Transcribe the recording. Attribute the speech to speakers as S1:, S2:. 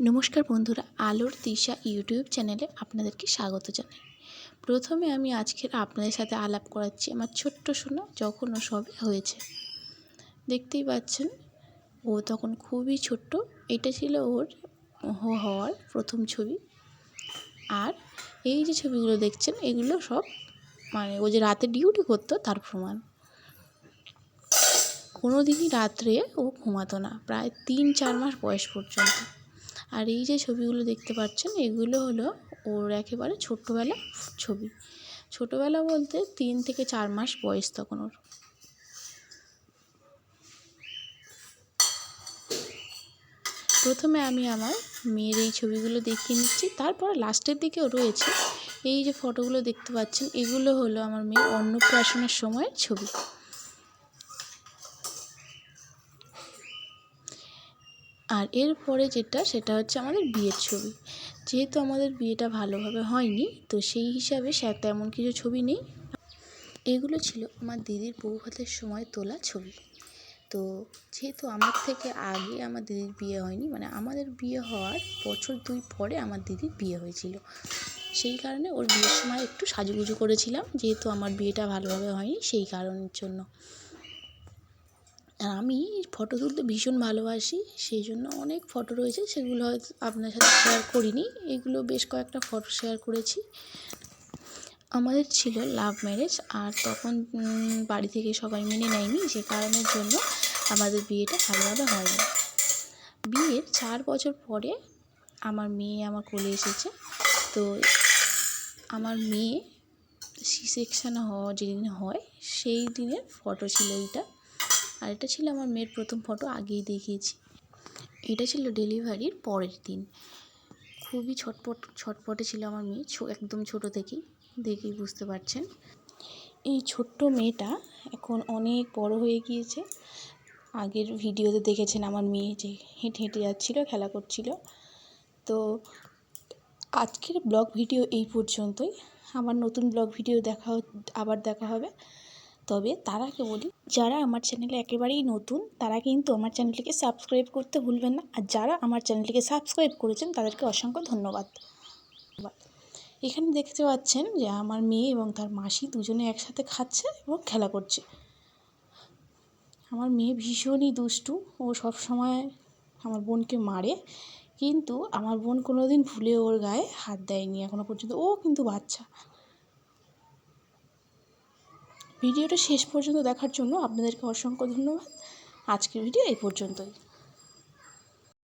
S1: নমস্কার বন্ধুরা, আলোর দিশা ইউটিউব চ্যানেলে আপনাদেরকে স্বাগত জানাই। প্রথমে আমি আজকের আপনাদের সাথে আলাপ করাচ্ছি আমার ছোট্ট সোনা, যখন ও সবে হয়েছে। দেখতেই পাচ্ছেন, ও তখন খুবই ছোট্ট, এটা ছিল ওর হওয়ার প্রথম ছবি। আর এই যে ছবিগুলো দেখছেন, এগুলো সব মানে ও যে রাতে ডিউটি করতো, তার প্রমাণ। কোনো দিনই রাত্রে ও ঘুমাতো না, প্রায় তিন চার মাস বয়স পর্যন্ত। আর এই যে ছবিগুলো দেখতে পাচ্ছেন, এগুলো হলো ওর একেবারে ছোট্টবেলা ছবি। ছোটোবেলা বলতে তিন থেকে চার মাস বয়স তখন ওর। প্রথমে আমি আমার মেয়ের এই ছবিগুলো দেখিয়ে নিচ্ছি, তারপর লাস্টের দিকেও রয়েছে এই যে ফটোগুলো দেখতে পাচ্ছেন, এগুলো হলো আমার মেয়ের অন্নপ্রাশনের সময়ের ছবি। আর এরপরে যেটা, সেটা হচ্ছে আমাদের বিয়ের ছবি। যেহেতু আমাদের বিয়েটা ভালোভাবে হয়নি, তো সেই হিসাবে সে তেমন কিছু ছবি নেই। এগুলো ছিল আমার দিদির বউ ভাতের সময় তোলা ছবি। তো যেহেতু আমার থেকে আগে আমার দিদির বিয়ে হয়নি মানে আমাদের বিয়ে হওয়ার বছর দুই পরে আমার দিদির বিয়ে হয়েছিল। সেই কারণে ওর বিয়ের সময় একটু সাজুগুজু করেছিলাম, যেহেতু আমার বিয়েটা ভালোভাবে হয়নি সেই কারণের জন্য। আর আমি ফটো তুলতে ভীষণ ভালোবাসি সেই জন্য অনেক ফটো রয়েছে, সেগুলো হয়তো আপনার সাথে শেয়ার করিনি। এগুলো বেশ কয়েকটা ফটো শেয়ার করেছি। আমাদের ছিল লাভ ম্যারেজ আর তখন বাড়ি থেকে সবাই মেনে নেয়নি যে কারণের জন্য আমাদের বিয়েটা ভালোভাবে হয়নি। বিয়ের চার বছর পরে আমার মেয়ে আমার কোলে এসেছে। তো আমার মেয়ে সি সেকশানে হওয়া যেদিন হয়, সেই দিনের ফটো ছিল এইটা। আর এটা ছিল আমার মেয়ের প্রথম ফটো আগেই দেখিয়েছি। এটা ছিল ডেলিভারির পরের দিন। খুবই ছটপট, ছটপটে ছিল আমার মেয়ে একদম ছোটো থেকেই, দেখেই বুঝতে পারছেন। এই ছোট্ট মেয়েটা এখন অনেক বড় হয়ে গিয়েছে। আগের ভিডিওতে দেখেছেন আমার মেয়ে যে হেঁটে হেঁটে যাচ্ছিল, খেলা করছিল। তো আজকের ব্লগ ভিডিও এই পর্যন্তই। আমার নতুন ব্লগ ভিডিও দেখা আবার দেখা হবে। তবে তার আগে বলি যারা আমার চ্যানেলে একেবারেই নতুন, তারা কিন্তু আমার চ্যানেলটিকে সাবস্ক্রাইব করতে ভুলবেন না। আর যারা আমার চ্যানেলটিকে সাবস্ক্রাইব করেছেন, তাদেরকে অসংখ্য ধন্যবাদ। এখানে দেখতে পাচ্ছেন যে আমার মেয়ে এবং তার মাসি দুজনে একসাথে খাচ্ছে এবং খেলা করছে। আমার মেয়ে ভীষণই দুষ্টু, ও সব সময় আমার বোনকে মারে, কিন্তু আমার বোন কোনো দিন ভুলে ওর গায়ে হাত দেয়নি। এখনও পর্যন্ত ও কিন্তু বাচ্চা। ভিডিওটা শেষ পর্যন্ত দেখার জন্য আপনাদেরকে অসংখ্য ধন্যবাদ। আজকের ভিডিও এই পর্যন্তই।